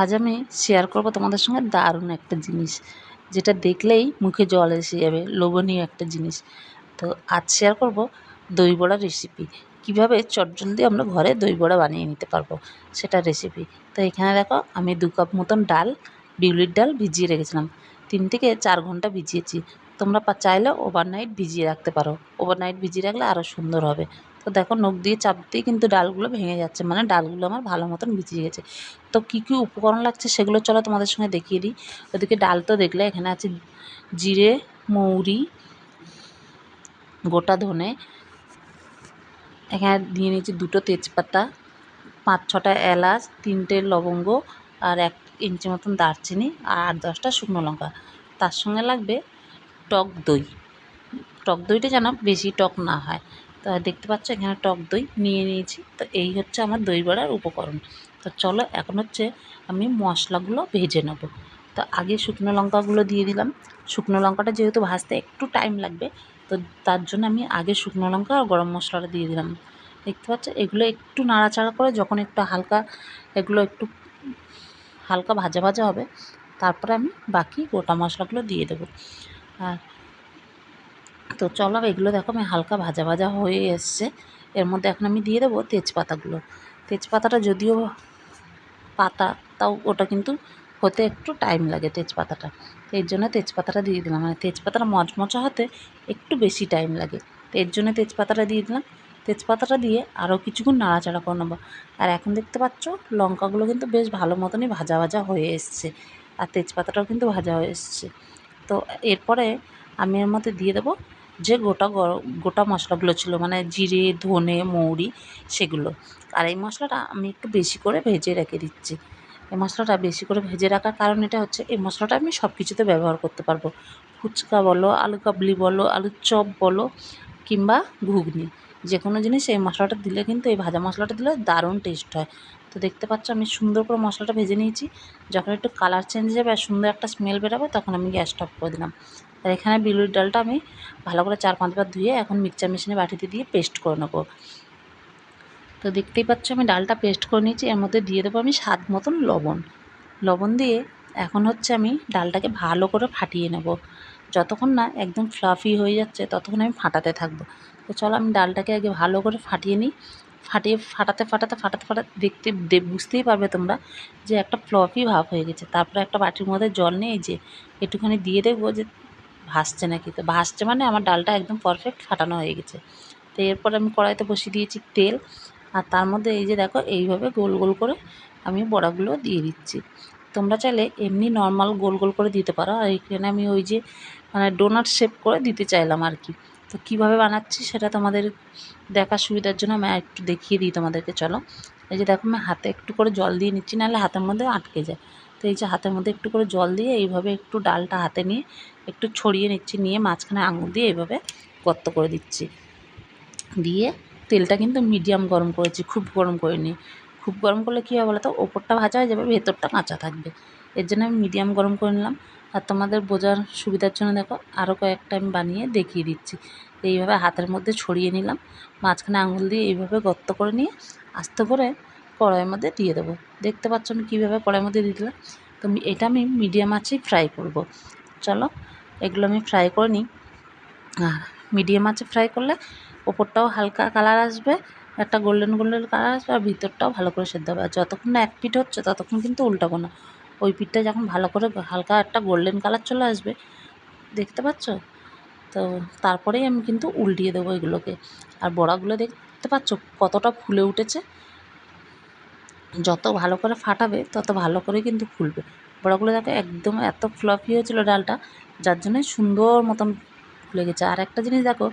আজ আমি শেয়ার করব তোমাদের সঙ্গে দারুণ একটা জিনিস, যেটা দেখলেই মুখে জল এসে যাবে, লোভনীয় একটা জিনিস। তো আজ শেয়ার করব দই বড়া রেসিপি কীভাবে চটজলদি আমরা ঘরে দই বড়া বানিয়ে নিতে পারব সেটা রেসিপি তো এখানে দেখো, আমি দু কাপ মতন ডাল, বিউলির ডাল ভিজিয়ে রেখেছিলাম। তিন থেকে চার ঘণ্টা ভিজিয়েছি। তোমরা চাইলে ওভারনাইট ভিজিয়ে রাখতে পারো। ওভারনাইট ভিজিয়ে রাখলে আরও সুন্দর হবে। তো দেখো নখ দিয়ে চাপ দিয়ে কিন্তু ডালগুলো ভেঙে যাচ্ছে। মানে ডালগুলো আমার ভালো মতন ভিজিয়ে গেছে। তো কী কী উপকরণ লাগছে সেগুলো চলো তোমাদের সঙ্গে দেখিয়ে দিই। ওদিকে ডাল তো দেখলে এখানে আছে জিরে, মৌরি, গোটা ধনে। এখানে দিয়ে নিয়েছি দুটো তেজপাতা, পাঁচ ছটা এলাচ, তিনটে লবঙ্গ আর এক ইঞ্চি মতন দারচিনি আর আট দশটা শুকনো লঙ্কা। তার সঙ্গে লাগবে টক দই। টক দইটা যেন বেশি টক না হয়। তো দেখতে পাচ্ছ, এখানে টক দই নিয়ে নিয়েছি। তো এই হচ্ছে আমার দই বড়ার উপকরণ। তো চলো, এখন হচ্ছে আমি মশলাগুলো ভেজে নেব। তো আগে শুকনো লঙ্কাগুলো দিয়ে দিলাম। শুকনো লঙ্কাটা যেহেতু ভাজতে একটু টাইম লাগবে, তো তার জন্য আমি আগে শুকনো লঙ্কা আর গরম মশলাটা দিয়ে দিলাম। দেখতে পাচ্ছ, এগুলো একটু নাড়াচাড়া করে যখন একটু হালকা, এগুলো একটু হালকা ভাজা ভাজা হবে, তারপরে আমি বাকি গোটা মশলাগুলো দিয়ে দেবো। আর তো চলো এগুলো দেখো, আমি হালকা ভাজা ভাজা হয়ে এসছে। এর মধ্যে এখন আমি দিয়ে দেবো তেজপাতাগুলো। তেজপাতাটা যদিও পাতা, তাও ওটা কিন্তু হতে একটু টাইম লাগে তেজপাতাটা। এর জন্য তেজপাতাটা দিয়ে দিলাম। মানে তেজপাতাটা মচমচা হতে একটু বেশি টাইম লাগে। তো এর জন্য তেজপাতাটা দিয়ে দিলাম। তেজপাতাটা দিয়ে আরও কিছুক্ষণ নাড়াচাড়া করে নেব। আর এখন দেখতে পাচ্ছ, লঙ্কাগুলো কিন্তু বেশ ভালো মতনই ভাজা ভাজা হয়ে এসছে। আর তেজপাতাটাও কিন্তু ভাজা হয়ে এসছে। তো এরপরে আমি এর মধ্যে দিয়ে দেবো যে গোটা গোটা মশলাগুলো ছিল মানে জিরে, ধনে, মৌরি সেগুলো। আর এই মশলাটা আমি একটু বেশি করে ভেজে রেখে দিচ্ছি। এই মশলাটা বেশি করে ভেজে রাখার কারণ এটা হচ্ছে, এই মশলাটা আমি সব কিছুতে ব্যবহার করতে পারব। ফুচকা বলো, আলু কাবলি বলো আলুর চপ বলো কিংবা ঘুগনি। যে কোনো জিনিস এই মশলাটা দিলে কিন্তু, এই ভাজা মশলাটা দিলে দারুণ টেস্ট হয়। তো দেখতে পাচ্ছ, আমি সুন্দর করে মশলাটা ভেজে নিয়েছি। যখন একটু কালার চেঞ্জ যাবে আর সুন্দর একটা স্মেল বেরোবে, তখন আমি গ্যাস অফ করে দিলাম। আর এখানে বিলুর ডালটা আমি ভালো করে চার পাঁচবার ধুয়ে এখন মিক্সচার মেশিনে বাটিতে দিয়ে পেস্ট করে নেব। তো দেখতেই পাচ্ছ, আমি ডালটা পেস্ট করে নিয়েছি। এর মধ্যে দিয়ে দেবো আমি স্বাদ মতন লবণ। লবণ দিয়ে এখন হচ্ছে আমি ডালটাকে ভালো করে ফাটিয়ে নেব। যতক্ষণ না একদম ফ্লাফি হয়ে যাচ্ছে, ততক্ষণ আমি ফাটাতে থাকব। তো চলো আমি ডালটাকে আগে ভালো করে ফাটিয়ে নিই। ফাটিয়ে, ফাটাতে ফাটাতে ফাটাতে ফাটাতে দেখতে দে, বুঝতেই পারবে তোমরা যে একটা ফ্লফি ভাব হয়ে গেছে। তারপরে একটা বাটির মধ্যে জল নিয়ে যে একটুখানি দিয়ে দেখব যে ভাসছে নাকি। তো ভাসছে মানে আমার ডালটা একদম পারফেক্ট ফাটানো হয়ে গেছে। তো এরপর আমি কড়াইতে বসিয়ে দিয়েছি তেল। আর তার মধ্যে এই যে দেখো, এইভাবে গোল গোল করে আমি বড়াগুলো দিয়ে দিচ্ছি। তোমরা চাইলে এমনি নর্মাল গোল গোল করে দিতে পারো। আর এখানে আমি ওই যে মানে ডোনাট শেপ করে দিতে চাইলাম আর কি। তো কীভাবে বানাচ্ছি সেটা তোমাদের দেখার সুবিধার জন্য আমি একটু দেখিয়ে দিই তোমাদেরকে, চলো। এই যে দেখো, আমি হাতে একটু করে জল দিয়ে নিচ্ছি, নাহলে হাতের মধ্যে আটকে যায়। তো এই যে হাতের মধ্যে একটু করে জল দিয়ে এইভাবে একটু ডালটা হাতে নিয়ে একটু ছড়িয়ে নিচ্ছি, নিয়ে মাঝখানে আঙুল দিয়ে এইভাবে গর্ত করে দিচ্ছি। দিয়ে তেলটা কিন্তু মিডিয়াম গরম করেছি, খুব গরম করিনি। খুব গরম করলে কী হবে বলো তো? ওপরটা ভাজা হয়ে যাবে, ভেতরটা কাঁচা থাকবে। এর জন্য আমি মিডিয়াম গরম করে নিলাম। আর তোমাদের বোঝার সুবিধার জন্য দেখো, আরও কয়েকটা আমি বানিয়ে দেখিয়ে দিচ্ছি। এইভাবে হাতের মধ্যে ছড়িয়ে নিলাম। মাঝখানে আঙুল দিয়ে এইভাবে গর্ত করে নিয়ে আস্তে করে কড়াইয়ের মধ্যে দিয়ে দেবো। দেখতে পাচ্ছ আমি কীভাবে কড়াইয়ের মধ্যে দিয়ে দিলাম? তো এটা আমি মিডিয়াম আঁচেই ফ্রাই করব। চলো, এগুলো আমি ফ্রাই করে নিই। আর মিডিয়াম আঁচে ফ্রাই করলে ওপরটাও হালকা কালার আসবে। একটা গোল্ডেন গোল্ডেন কালার আসবে আর ভিতরটাও ভালো করে সেদ্ধ হবে। আর যতক্ষণ না এক পিঠ হচ্ছে, ততক্ষণ কিন্তু উল্টাবো না। ওই পিঠটা যখন ভালো করে হালকা একটা গোল্ডেন কালার চলে আসবে, দেখতে পাচ্ছ? তো তারপরেই আমি কিন্তু উল্টিয়ে দেবো এগুলোকে। আর বড়াগুলো দেখতে পাচ্ছ কতটা ফুলে উঠেছে? যত ভালো করে ফাটাবে, তত ভালো করে কিন্তু ফুলবে বড়াগুলো দেখো একদম এত ফ্লফি হয়েছিল ডালটা, যার জন্য সুন্দর মতন ফুলে গেছে। আর একটা জিনিস দেখো,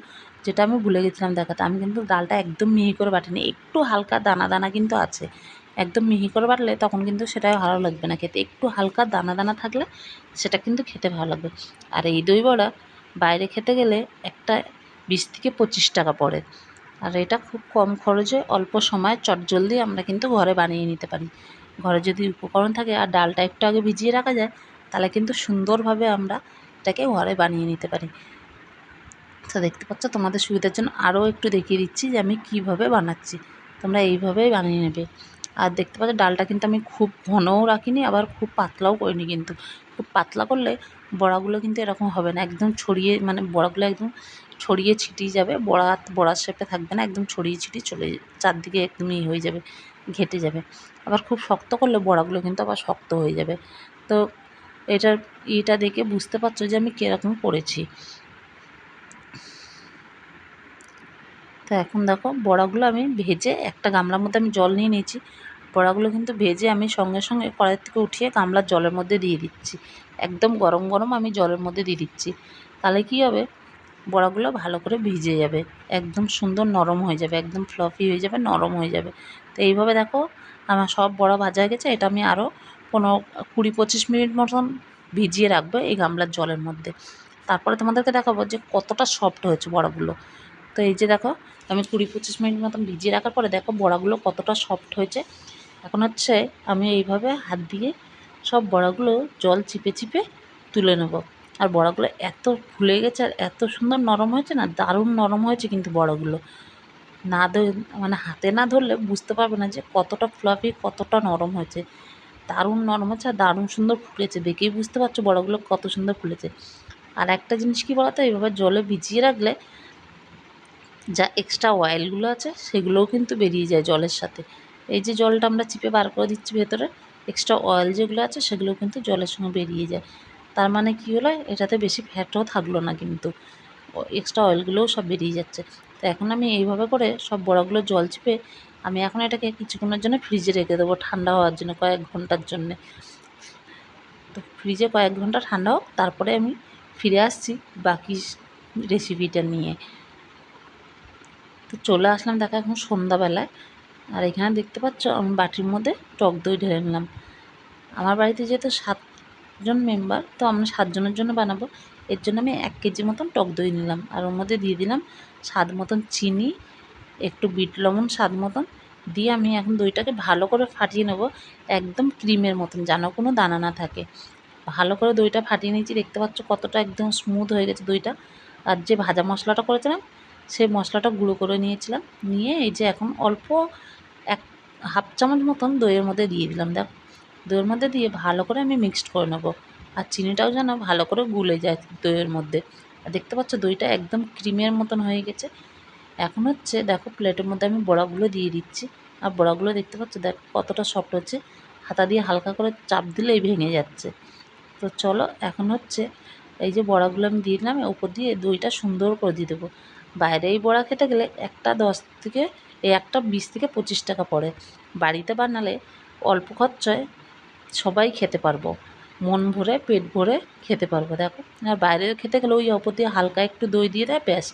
যেটা আমি ভুলে গেছিলাম দেখাতে, আমি কিন্তু ডালটা একদম মিহি করে বাটিনি, একটু হালকা দানা দানা কিন্তু আছে। একদম মিহি করে বাটলে তখন কিন্তু সেটা ভালো লাগবে না খেতে। একটু হালকা দানা দানা থাকলে সেটা কিন্তু খেতে ভালো লাগবে। আর এই দই বড়া বাইরে খেতে গেলে একটা বিশ থেকে পঁচিশ টাকা পড়ে। আর এটা খুব কম খরচে অল্প সময় চটজলদি আমরা কিন্তু ঘরে বানিয়ে নিতে পারি। ঘরে যদি উপকরণ থাকে আর ডালটা একটু আগে ভিজিয়ে রাখা যায়, তাহলে কিন্তু সুন্দরভাবে আমরা এটাকে ঘরে বানিয়ে নিতে পারি। তো দেখতে পাচ্ছ? তোমাদের সুবিধার জন্য আরও একটু দেখিয়ে দিচ্ছি যে আমি কীভাবে বানাচ্ছি। তোমরা এইভাবেই বানিয়ে নেবে। আর দেখতে পাচ্ছ, ডালটা কিন্তু আমি খুব ঘনও রাখিনি, আবার খুব পাতলাও করিনি কিন্তু। খুব পাতলা করলে বড়াগুলো কিন্তু এরকম হবে না, একদম ছড়িয়ে মানে বড়াগুলো একদম ছড়িয়ে ছিটিয়ে যাবে, বড়া, বড়ার শেপে থাকবে না, একদম ছড়িয়ে ছিটিয়ে চলে চারদিকে একদমই হয়ে যাবে, ঘেটে যাবে। আবার খুব শক্ত করলে বড়াগুলো কিন্তু আবার শক্ত হয়ে যাবে। তো এটার এটা দেখে বুঝতে পারছ যে আমি কীরকম করেছি। তো এখন দেখো বড়াগুলো আমি ভেজে একটা গামলার মধ্যে আমি জল নিয়ে নিয়েছি। বড়াগুলো কিন্তু ভেজে আমি সঙ্গে সঙ্গে কড়াই থেকে উঠিয়ে গামলার জলের মধ্যে দিয়ে দিচ্ছি। একদম গরম গরম আমি জলের মধ্যে দিয়ে দিচ্ছি। তাহলে কী হবে? বড়াগুলো ভালো করে ভিজে যাবে। একদম সুন্দর নরম হয়ে যাবে, একদম ফ্লফি হয়ে যাবে, নরম হয়ে যাবে। তো এইভাবে দেখো আমার সব বড়া ভাজা হয়ে গেছে। এটা আমি আরও পনেরো, কুড়ি, পঁচিশ মিনিট মতন ভিজিয়ে রাখব এই গামলার জলের মধ্যে। তারপরে তোমাদেরকে দেখাবো যে কতটা সফট হয়েছে বড়াগুলো। তো এই যে দেখো আমি কুড়ি পঁচিশ মিনিট মতন ভিজিয়ে রাখার পরে দেখো বড়াগুলো কতটা সফট হয়েছে। এখন হচ্ছে আমি এইভাবে হাত দিয়ে সব বড়াগুলো জল চিপে চিপে তুলে নেব। আর বড়াগুলো এত ফুলে গেছে আর এত সুন্দর নরম হয়েছে না, দারুণ নরম হয়েছে কিন্তু বড়াগুলো। না মানে হাতে না ধরলে বুঝতে পারবে না যে কতটা ফ্লাফি কতটা নরম হয়েছে। দারুণ নরম হয়েছে আর দারুণ সুন্দর ফুলেছে, দেখেই বুঝতে পারছ বড়াগুলো কত সুন্দর ফুলেছে। আর একটা জিনিস কি বলতো, এইভাবে জলে ভিজিয়ে রাখলে যা এক্সট্রা অয়েলগুলো আছে, সেগুলোও কিন্তু বেরিয়ে যায় জলের সাথে। এই যে জলটা আমরা চিপে বার করে দিচ্ছি ভেতরে এক্সট্রা অয়েল যেগুলো আছে, সেগুলো কিন্তু জলের সঙ্গে বেরিয়ে যায়। তার মানে কী হলো? এটাতে বেশি ফ্যাটও থাকল না কিন্তু। এক্সট্রা অয়েলগুলোও সব বেরিয়ে যাচ্ছে। তো এখন আমি এইভাবে করে সব বড়াগুলো জল চিপে আমি এখন এটাকে কিছুক্ষণের জন্য ফ্রিজে রেখে দেবো ঠান্ডা হওয়ার জন্য, কয়েক ঘণ্টার জন্যে। তো ফ্রিজে কয়েক ঘণ্টা ঠান্ডা হোক, তারপরে আমি ফিরে আসছি বাকি রেসিপিটা নিয়ে। তো চলে আসলাম, দেখো এখন সন্ধ্যাবেলায়। আর এখানে দেখতে পাচ্ছ আমি বাটির মধ্যে টক দই ঢেলে নিলাম। আমার বাড়িতে যেহেতু সাতজন মেম্বার, তো আমরা সাতজনের জন্য বানাবো। এর জন্য আমি এক কেজি মতন টক দই নিলাম। আর ওর মধ্যে দিয়ে দিলাম স্বাদ মতন চিনি, একটু বিট লবণ স্বাদ মতন। দিয়ে আমি এখন দইটাকে ভালো করে ফাটিয়ে নেব, একদম ক্রিমের মতন যেন কোনো দানা না থাকে। ভালো করে দইটা ফাটিয়ে নিয়েছি, দেখতে পাচ্ছ কতটা একদম স্মুথ হয়ে গেছে দইটা। আর যে ভাজা মশলাটা করেছিলাম সেই মশলাটা গুঁড়ো করে নিয়েছিলাম। নিয়ে এই যে এখন অল্প এক হাফ চামচ মতন দইয়ের মধ্যে দিয়ে দিলাম। দেখ, দইয়ের মধ্যে দিয়ে ভালো করে আমি মিক্সড করে নেব। আর চিনিটাও যেন ভালো করে গুলে যায় দইয়ের মধ্যে। আর দেখতে পাচ্ছ দইটা একদম ক্রিমের মতন হয়ে গেছে। এখন হচ্ছে দেখো প্লেটের মধ্যে আমি বড়াগুলো দিয়ে দিচ্ছি। আর বড়াগুলো দেখতে পাচ্ছ দেখ কতটা সফট হচ্ছে। হাতা দিয়ে হালকা করে চাপ দিলেই ভেঙে যাচ্ছে। তো চলো এখন হচ্ছে এই যে বড়াগুলো আমি দিয়ে দিলাম উপর দিয়ে দইটা সুন্দর করে দিয়ে দেবো। বাইরে এই বড়া খেতে গেলে একটা দশ থেকে, এই একটা বিশ থেকে পঁচিশ টাকা পড়ে। বাড়িতে বানালে অল্প খরচায় সবাই খেতে পারব। মন ভরে, পেট ভরে খেতে পারব, দেখো। আর বাইরে খেতে গেলে ওই অপর দিয়ে হালকা একটু দই দিয়ে দেয়, ব্যাস।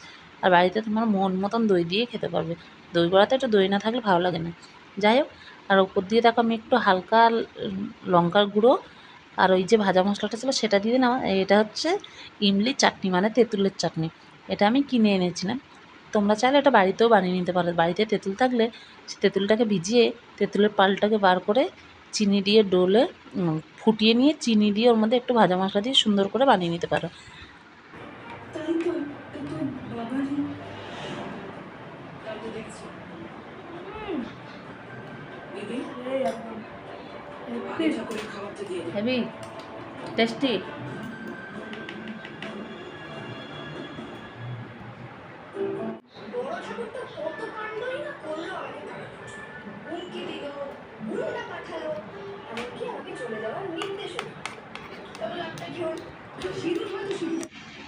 আর বাড়িতে তোমার মন মতন দই দিয়ে খেতে পারবে। দই বড়াতে একটু দই না থাকলে ভালো লাগে না। যাই হোক, আর ওপর দিয়ে দেখো আমি একটু হালকা লঙ্কার গুঁড়ো আর ওই যে ভাজা মশলাটা ছিল সেটা দিয়ে দিলাম। এটা হচ্ছে ইমলি চাটনি মানে তেঁতুলের চাটনি। এটা আমি কিনে এনেছিলাম তোমরা চাইলে এটা বাড়িতেও বানিয়ে নিতে পারো বাড়িতে তেঁতুল থাকলে সে তেঁতুলটাকে ভিজিয়ে তেঁতুলের পালটাকে বার করে চিনি দিয়ে ডোলে ফুটিয়ে নিয়ে চিনি দিয়ে ওর মধ্যে একটু ভাজা মশলা দিয়ে সুন্দর করে বানিয়ে নিতে পারো তাই তো এমনকি আমাকে চলে যাওয়ার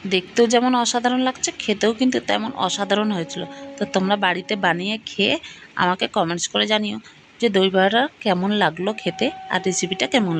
দেখতেও যেমন অসাধারণ লাগছে, খেতেও কিন্তু তেমন অসাধারণ হয়েছিল। তো তোমরা বাড়িতে বানিয়ে খেয়ে আমাকে কমেন্টস করে জানিও যে দই কেমন লাগল খেতে আর রেসিপিটা কেমন